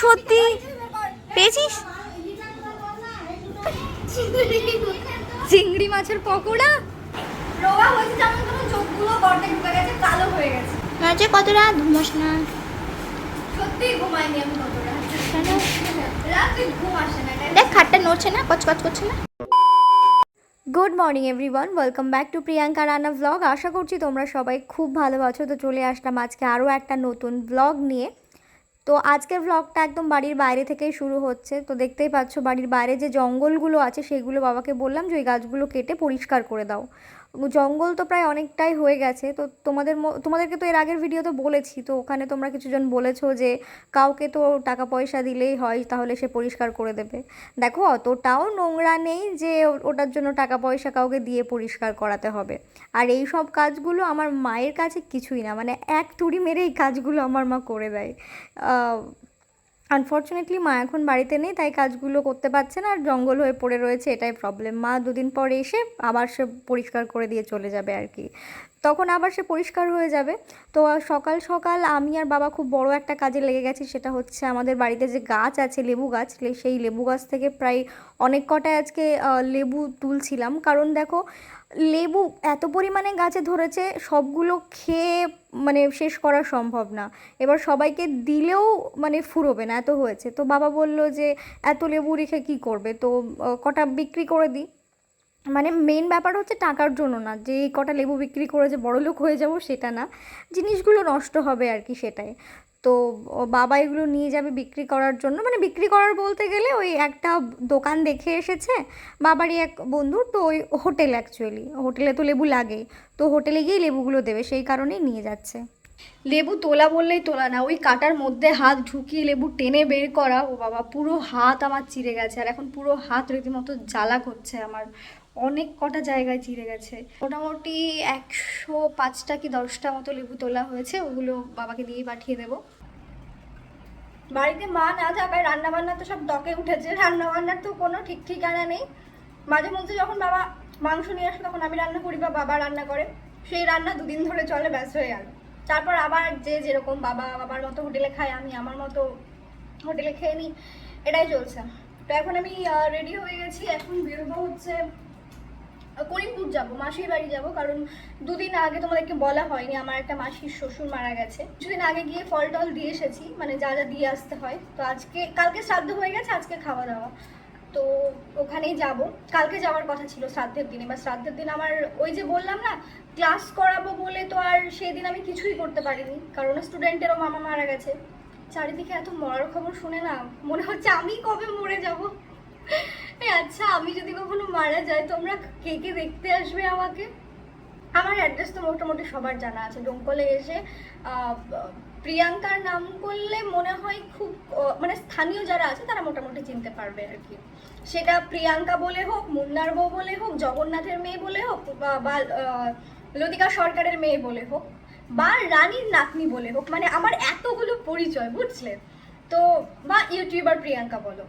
সত্যি? পেয়েছিস? চিংড়ি মাছের পকোড়া? রোগা হয়েছে যেমন চোখগুলো গর্তে ঢুকে গেছে কালো হয়ে গেছে। কত রাত ঘুমাস না। সত্যি ঘুমাইনি আমি কত রাত রাতে ঘুম আসে না দেখ খাটটা নড়ছে না কচকচ করছে না। Good morning everyone welcome back to Priyanka Rana vlog আশা করছি তোমরা সবাই খুব ভালো আছো। তো চলে আসলাম আজকে আরও একটা নতুন ভ্লগ নিয়ে। তো আজকের ভ্লগটা একদম বাড়ির বাইরে থেকেই শুরু হচ্ছে। তো দেখতেই পাচ্ছ বাড়ির বাইরে যে জঙ্গলগুলো আছে, সেগুলো বাবাকে বললাম যে ওই গাছগুলো কেটে পরিষ্কার করে দাও। জঙ্গল তো প্রায় অনেকটাই হয়ে গেছে। তো তোমাদের তোমাদেরকে তো এর আগের ভিডিওতে বলেছি, তো ওখানে তোমরা কিছুজন বলেছ যে কাউকে তো টাকা পয়সা দিলেই হয়, তাহলে সে পরিষ্কার করে দেবে। দেখো, অতটাও নোংরা নেই যে ওটার জন্য টাকা পয়সা কাউকে দিয়ে পরিষ্কার করাতে হবে। আর এই সব কাজগুলো আমার মায়ের কাছে কিছুই না মানে এক তুড়ি মেরে এই কাজগুলো আমার মা করে দেয়। আনফর্চুনেটলি মা এখন বাড়িতে নেই, তাই কাজগুলো করতে পারছে না, আর জঙ্গল হয়ে পড়ে রয়েছে, এটাই প্রবলেম মা দুদিন পর এসে আবার সে পরিষ্কার করে দিয়ে চলে যাবে আর কি। তখন আবার সে পরিষ্কার হয়ে যাবে। তো সকাল সকাল আমি আর বাবা খুব বড় একটা কাজে লেগে গেছি, সেটা হচ্ছে আমাদের বাড়িতে যে গাছ আছে, লেবু গাছ সেই লেবু গাছ থেকে প্রায় অনেক কটায় আজকে লেবু তুলছিলাম। কারণ দেখো লেবু এত পরিমাণে গাছে ধরেছে, সবগুলো খেয়ে মানে শেষ করা সম্ভব না। এবার সবাইকে দিলেও মানে ফুরোবে না, এত হয়েছে। তো বাবা বলল যে, এত লেবু রেখে কী করবে? তো কটা বিক্রি করে দিই। মানে মেন ব্যাপার হচ্ছে টাকার জন্য না, যে এই কটা লেবু বিক্রি করে যে বড় লোক হয়ে যাব সেটা না। জিনিসগুলো নষ্ট হবে আর কি সেটাই। তো বাবা এগুলো নিয়ে যাবে বিক্রি করার জন্য। মানে বিক্রি করার বলতে গেলে ওই একটা দোকান দেখে এসেছে বাবারই এক বন্ধুর। তো ওই হোটেল অ্যাকচুয়ালি হোটেলে তো লেবু লাগে। তো হোটেলে গিয়েই লেবুগুলো দেবে, সেই কারণেই নিয়ে যাচ্ছে। লেবু তোলা বললেই তোলা না, ওই কাটার মধ্যে হাত ঢুকিয়ে লেবু টেনে বের করা। ও বাবা, পুরো হাত আমার চিড়ে গেছে, আর এখন পুরো হাত রীতিমতো জ্বালা করছে আমার। অনেক কটা জায়গায় চিড়ে গেছে। মোটামুটি একশো পাঁচটা কি দশটা মতো লেবু তোলা হয়েছে, ওগুলো বাবাকে দিয়ে পাঠিয়ে দেবো। বাড়িতে মা না থাকায় রান্না বান্না তো সব দকে উঠেছে রান্না বান্নার তো কোনো ঠিক ঠিকানা নেই। মাঝে মধ্যে যখন বাবা মাংস নিয়ে আসে, তখন আমি রান্না করি বা বাবা রান্না করে। সেই রান্না দুদিন ধরে চলে, ব্যাস হয়ে গেল। তারপর আবার যে যেরকম বাবা বাবার মতো হোটেলে খায় আমি আমার মতো হোটেলে খেয়ে নিই, এটাই চলছে। তো এখন আমি রেডি হয়ে গেছি। এখন বেরোবো হচ্ছে করিমপুর যাব, মাসির বাড়ি যাব, কারণ দুদিন আগে তোমাদেরকে বলা হয়নি, আমার একটা মাসির শ্বশুর মারা গেছে। কিছুদিন আগে গিয়ে ফল টল দিয়ে এসেছি মানে যা যা দিয়ে আসতে হয়। তো আজকে, কালকে শ্রাদ্ধ হয়ে গেছে, আজকে খাওয়া দাওয়া। তো ওখানেই যাব। কালকে যাওয়ার কথা ছিল শ্রাদ্ধের দিনে, বা শ্রাদ্ধের দিন আমার ওই যে বললাম না, ক্লাস করাবো বলে তো আর সেদিন আমি কিছুই করতে পারিনি, কারণ স্টুডেন্টেরও মামা মারা গেছে। চারিদিকে এত মরার খবর শুনে না, মনে হচ্ছে আমি কবে মরে যাব। আচ্ছা আমি যদি কখনো মারা যাই, তোমরা কে কে দেখতে আসবে আমাকে? আমার অ্যাড্রেস তো মোটামুটি সবার জানা আছে। ডোমকলে এসে প্রিয়াঙ্কার নাম করলে মনে হয় খুব মানে স্থানীয় যারা আছে, তারা মোটামুটি চিনতে পারবে আর কি। সেটা প্রিয়াঙ্কা বলে হোক, মুন্নার বউ বলে হোক, জগন্নাথের মেয়ে বলে হোক, বা লতিকা সরকারের মেয়ে বলে হোক, বা রানীর নাতনি বলে হোক মানে আমার এতগুলো পরিচয়, বুঝলে? তো, বা ইউটিউবার প্রিয়াঙ্কা বলো।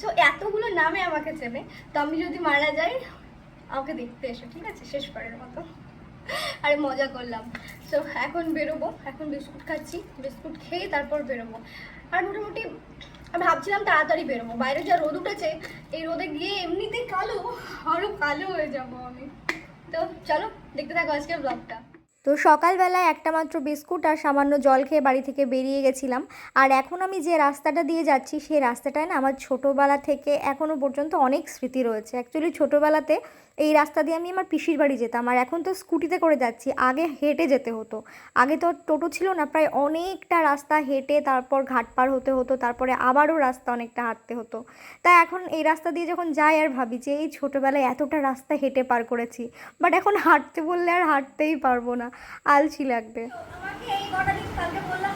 সো এতগুলো নামে আমাকে চেনে। তো আমি যদি মারা যাই, আমাকে দেখতে এসো, ঠিক আছে? শেষ করার মতো। আরে মজা করলাম। সো এখন বেরোবো। এখন বিস্কুট খাচ্ছি। বিস্কুট খেয়ে তারপর বেরোবো। আর মোটামুটি আমি ভাবছিলাম তাড়াতাড়ি বেরোবো। বাইরে যা রোদ উঠেছে, এই রোদে গিয়ে এমনিতেই কালো আরও কালো হয়ে যাব আমি। তো চলো, দেখতে থাকো আজকের ব্লগটা তো সকালবেলায় একটা মাত্র বিস্কুট আর সামান্য জল খেয়ে বাড়ি থেকে বেরিয়ে গেছিলাম। আর এখন আমি যে রাস্তাটা দিয়ে যাচ্ছি, সেই রাস্তাটায় না আমার ছোটোবেলা থেকে এখনও পর্যন্ত অনেক স্মৃতি রয়েছে। অ্যাকচুয়ালি ছোটোবেলাতে এই রাস্তা দিয়ে আমি আমার পিসির বাড়ি যেতাম। আর এখন তো স্কুটিতে করে যাচ্ছি, আগে হেঁটে যেতে হতো। আগে তো টোটো ছিল না, প্রায় অনেকটা রাস্তা হেঁটে তারপর ঘাট পার হতে হতো, তারপরে আবারও রাস্তা অনেকটা হাঁটতে হতো। তাই এখন এই রাস্তা দিয়ে যখন যাই আর ভাবি যে এই ছোটোবেলায় এতটা রাস্তা হেঁটে পার করেছি, বাট এখন হাঁটতে বললে আর হাঁটতেই পারব না। আলছি লাগবে। কালকে বললাম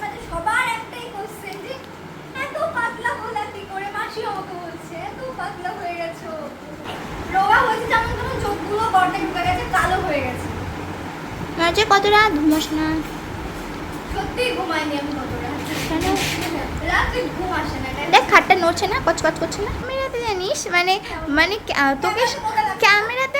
না সত্যি ঘুমাইনি আমি দেখ খাটটা নড়ছে না কচকচ করছে না। ক্যামেরাতে জানিস মানে মানে তোকে ক্যামেরাতে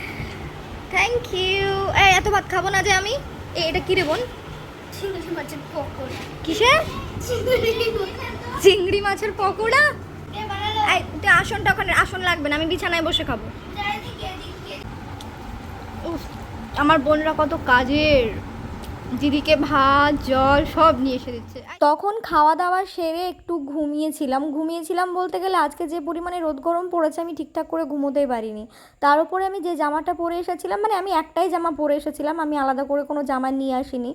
থ্যাংক ইউ এত ভাত খাব না যে আমি। এটা কি রে বোন? চিংড়ি মাছের পকোড়া। কিসের? চিংড়ি মাছের পকোড়া? আসনটা ওখানে আসন লাগবে না আমি বিছানায় বসে খাব। আমার বোনরা কত কাজের। দিদিকে ভাত, জল সব নিয়ে এসে দিচ্ছে। তখন খাওয়া দাওয়া সেরে একটু ঘুমিয়েছিলাম। ঘুমিয়েছিলাম বলতে গেলে আজকে যে পরিমাণে রোদ গরম পড়েছে আমি ঠিকঠাক করে ঘুমোতেই পারিনি। তার উপরে আমি যে জামাটা পরে এসেছিলাম মানে আমি একটাই জামা পরে এসেছিলাম, আমি আলাদা করে কোনো জামা নিয়ে আসিনি।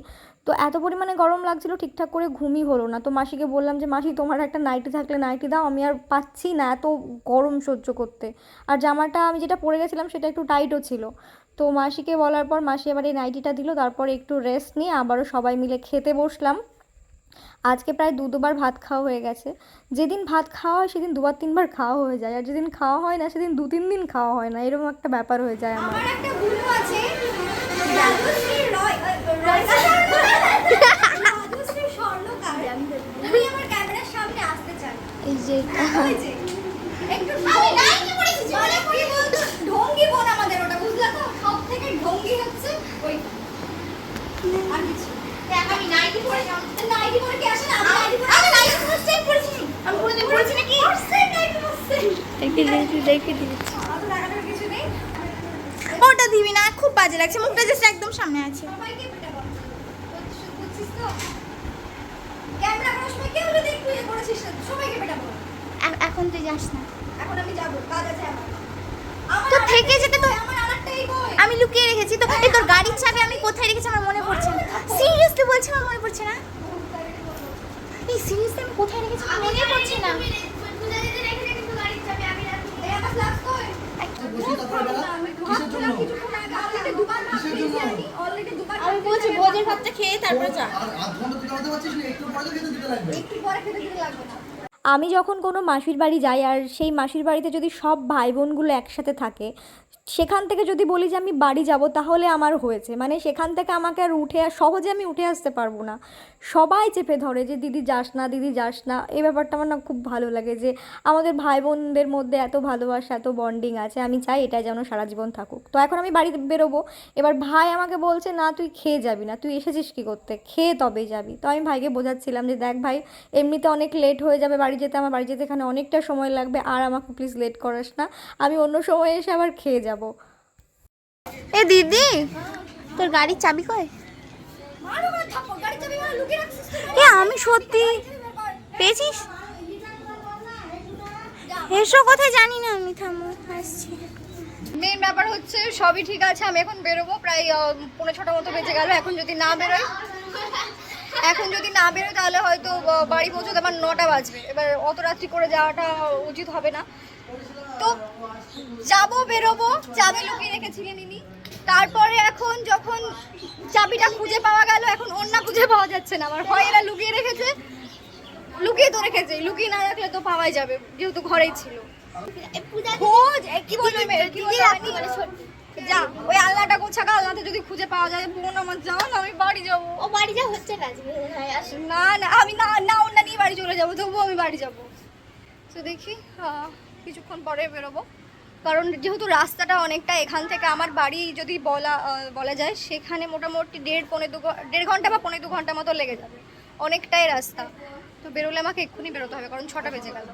তো এত পরিমাণে গরম লাগছিল, ঠিকঠাক করে ঘুমই হলো না। তো মাসিকে বললাম যে, মাসি, তোমার একটা নাইটি থাকলে নাইটি দাও, আমি আর পাচ্ছি না এত গরম সহ্য করতে। আর জামাটা আমি যেটা পরে গেছিলাম, সেটা একটু টাইটও ছিল। তো মাসিকে বলার পর মাসি এবার এই নাইটিটা দিল তারপর একটু রেস্ট নিয়ে আবারও সবাই মিলে খেতে বসলাম। আজকে প্রায় দু দুবার ভাত খাওয়া হয়ে গেছে। যেদিন ভাত খাওয়া হয় সেদিন দুবার তিনবার খাওয়া হয়ে যায় আর যেদিন খাওয়া হয় না সেদিন দু তিন দিন খাওয়া হয় না এরকম একটা ব্যাপার হয়ে যায় আমার। আমার একটা গুরু আমি নাইটি পরে নাইটি পরে কি আসে না? আমি নাইটি পরে আমি নাইটি পরে সেট করেছি আমি কোনোদিন পরেছি নাকি? সেট নাইটি পরে দেখে দিয়েছি দেখে দিয়েছি অত লাগানোর কিছু নেই। ওটা দিবি না খুব বাজে লাগছে। মুখটা জাস্ট একদম সামনে আছে। ইয়ে এখন তুই যাস না। এখন আমি যাব কাজ আছে আমার। আমার তো থেকে যেতে তো- আমি লুকিয়ে রেখেছি তো। এই তোর গাড়ির চাবি আমি কোথায় রেখেছি আমার মনে পড়ছে না। সিরিয়াসলি বলছি আমার মনে পড়ছে না। এই সিরিয়াসলি আমি কোথায় রেখেছি আমার মনে পড়ছে আমি বলছি ভোজের ভাতটা খেয়ে তারপরে যা। একটু পরে খেতে দিতে লাগবে না আমি যখন কোনো মাসির বাড়ি যাই আর সেই মাসির বাড়িতে যদি সব ভাই বোনগুলো একসাথে থাকে সেখান থেকে যদি বলি যে আমি বাড়ি যাব, তাহলে আমার হয়েছে। মানে সেখান থেকে আমাকে আর উঠে সহজে আমি উঠে আসতে পারব না। সবাই চেপে ধরে যে, দিদি যাস না, দিদি যাস না। এই ব্যাপারটা আমার না খুব ভালো লাগে যে, আমাদের ভাই বোনদের মধ্যে এত ভালোবাসা, এত বন্ডিং আছে। আমি চাই এটা যেন সারা জীবন থাকুক। তো এখন আমি বাড়িতে বেরোবো। এবার ভাই আমাকে বলছে, না, তুই খেয়ে যাবি না। তুই এসেছিস কী করতে? খেয়ে তবে যাবি। তো আমি ভাইকে বোঝাচ্ছিলাম যে, দেখ ভাই, এমনিতে অনেক লেট হয়ে যাবে বাড়ি যেতে। আমার বাড়ি যেতে এখানে অনেকটা সময় লাগবে। আর আমাকে প্লিজ লেট করাস না। আমি অন্য সময় এসে আবার খেয়ে যাব। এ দিদি, তোর গাড়ির চাবি তো এ, আমি সত্যি পেয়েছিস। এসো কোথায় জানি না, আমি থামো, আসছি। মেন ব্যাপার হচ্ছে সবই ঠিক আছে, আমি এখন বেরোবো, প্রায় পনেরো ছটা মতো বেজে গেল, এখন যদি না বেরোই। এখন যদি না বেরোয় তাহলে হয়তো বাড়ি পৌঁছতে আমার নটা বাজবে। এবার অত রাত্রি করে যাওয়াটা উচিত হবে না। তো যাব বেরোবো চাবি লুকিয়ে রেখেছিলেন ইনি। তারপরে এখন যখন চাবিটা খুঁজে পাওয়া গেল এখন অন্য খুঁজে পাওয়া যাচ্ছে না। আমার হয় এরা লুকিয়ে রেখেছে। লুকিয়ে তো রেখেছে লুকিয়ে না রাখলে তো পাওয়াই যাবে যেহেতু ঘরেই ছিল। খোঁজ! কি বলবে? আমি? যা ওই আলনাতে যদি খুঁজে পাওয়া যায় বোন আমার যাও না আমি বাড়ি যাব। ও বাড়ি যা হচ্ছে না না না আমি না না অন্য নিয়ে বাড়ি চলে যাব তবুও আমি বাড়ি যাব। তো দেখি কিছুক্ষণ পরে বেরোবো। কারণ যেহেতু রাস্তাটা অনেকটা এখান থেকে আমার বাড়ি যদি বলা বলা যায় সেখানে মোটামুটি দেড় পৌনে দু দেড় ঘণ্টা বা পৌনে দু ঘণ্টা মতো লেগে যাবে। অনেকটাই রাস্তা। তো বেরোলে আমাকে এক্ষুনি বেরোতে হবে কারণ ছটা বেজে গেল।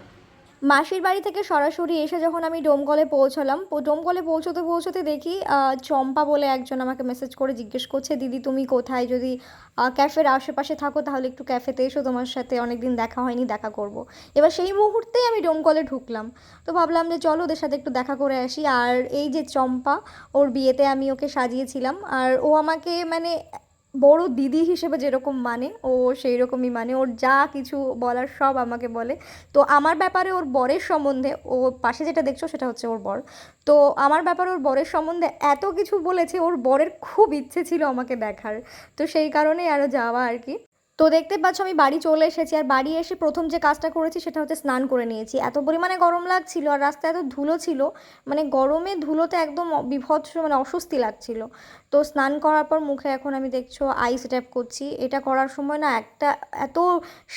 মাসির বাড়ি থেকে সরাসরি এসে যখন আমি ডোমকলে পৌঁছলাম ডোমকলে পৌঁছতে পৌঁছতে দেখি চম্পা বলে একজন আমাকে মেসেজ করে জিজ্ঞেস করছে, দিদি, তুমি কোথায়? যদি ক্যাফের আশেপাশে থাকো তাহলে একটু ক্যাফেতে এসো, তোমার সাথে অনেক দিন দেখা হয়নি, দেখা করব। এবার সেই মুহূর্তেই আমি ডোমকলে ঢুকলাম। তো ভাবলাম যে চলো ওদের সাথে একটু দেখা করে আসি। আর এই যে চম্পা, ওর বিয়েতে আমি ওকে সাজিয়েছিলাম। আর ও আমাকে মানে বড় দিদি হিসেবে যেরকম মানে ও সেই রকমই মানে ওর যা কিছু বলার সব আমাকে বলে। তো আমার ব্যাপারে ওর বরের সম্বন্ধে, ও পাশে যেটা দেখছ সেটা হচ্ছে ওর বর। তো আমার ব্যাপারে ওর বরের সম্বন্ধে এত কিছু বলেছে, ওর বরের খুব ইচ্ছে ছিল আমাকে দেখার। তো সেই কারণেই আরও যাওয়া আর কি। তো দেখতে পাচ্ছ, আমি বাড়ি চলে এসেছি। আর বাড়ি এসে প্রথম যে কাজটা করেছি, সেটা হচ্ছে স্নান করে নিয়েছি। এত পরিমাণে গরম লাগছিল আর রাস্তায় এত ধুলো ছিল মানে গরমে ধুলোতে একদম বিভৎস মানে অস্বস্তি লাগছিল। তো স্নান করার পর মুখে এখন আমি দেখছ আইস ট্যাপ করছি। এটা করার সময় না একটা এত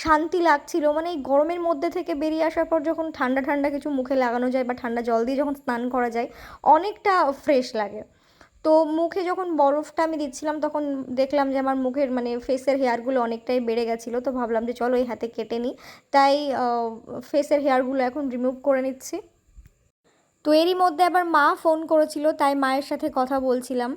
শান্তি লাগছিল মানে এই গরমের মধ্যে থেকে বেরিয়ে আসার পর যখন ঠান্ডা ঠান্ডা কিছু মুখে লাগানো যায় বা ঠান্ডা জল দিয়ে যখন স্নান করা যায়, অনেকটা ফ্রেশ লাগে। তো মুখে যখন বরফটা আমি দিচ্ছিলাম, তখন দেখলাম যে আমার মুখের মানে ফেসের হেয়ারগুলো অনেকটাই বেড়ে গেছিল। তো ভাবলাম যে চলো এই হাতে কেটে নিই। তাই ফেসের হেয়ারগুলো এখন রিমুভ করে নিচ্ছি। তো এরই মধ্যে আবার মা ফোন করেছিল, তাই মায়ের সাথে কথা বলছিলাম।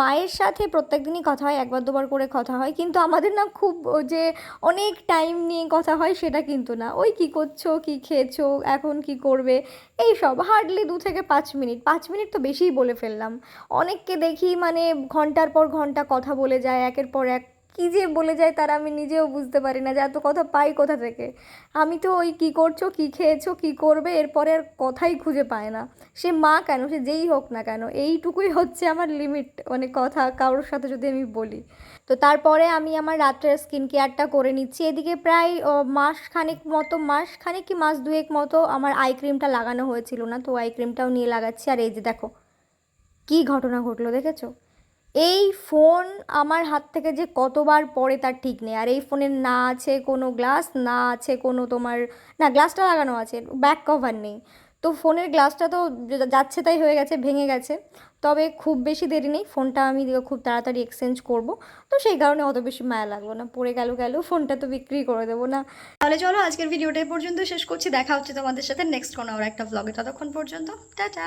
মায়ের সাথে প্রত্যেক দিনই কথা হয়, একবার দুবার করে কথা হয়, কিন্তু আমাদের না খুব যে অনেক টাইম নিয়ে কথা হয় সেটা কিন্তু না। ওই কি করছ, কি খেয়েছো, এখন কি করবে, এই সব। হার্ডলি দু থেকে পাঁচ মিনিট। পাঁচ মিনিট তো বেশিই বলে ফেললাম। অনেককে দেখি মানে ঘণ্টার পর ঘণ্টা কথা বলে যায়, একের পর এক কী যে বলে যায় তারা আমি নিজেও বুঝতে পারি না যে এত কথা পাই কোথা থেকে। আমি তো ওই কী করছ, কী খেয়েছো, কী করবে, এরপরে আর কথাই খুঁজে পায় না। সে মা কেন? সে যেই হোক না কেন, এইটুকুই হচ্ছে আমার লিমিট মানে কথা কারোর সাথে যদি আমি বলি। তো তারপরে আমি আমার রাত্রের স্কিন কেয়ারটা করে নিচ্ছি। এদিকে প্রায় মাস খানেক মতো, মাস খানেক কি মাস দুয়েক মতো আমার আই ক্রিমটা লাগানো হয়েছিল না, তো আই ক্রিমটাও নিয়ে লাগাচ্ছি। আর এই যে দেখো, কি ঘটনা ঘটলো, দেখেছ? এই ফোন আমার হাত থেকে যে কতবার পড়ে তার ঠিক নেই। আর এই ফোনের না আছে কোনো গ্লাস, না আছে কোনো তোমার, না, গ্লাসটা লাগানো আছে ব্যাক কভার নেই। তো ফোনের গ্লাসটা তো যাচ্ছে তাই হয়ে গেছে, ভেঙে গেছে। তবে খুব বেশি দেরি নেই, ফোনটা আমি খুব তাড়াতাড়ি এক্সচেঞ্জ করব। তো সেই কারণে অত বেশি মায়া লাগল না, পড়ে গেল গেল, ফোনটা তো বিক্রি করে দেবো না। তাহলে চলো আজকের ভিডিওটা পর্যন্ত শেষ করছি, দেখা হচ্ছে তোমাদের সাথে নেক্সট কোনো আর একটা ব্লগে ততক্ষণ পর্যন্ত, টাটা!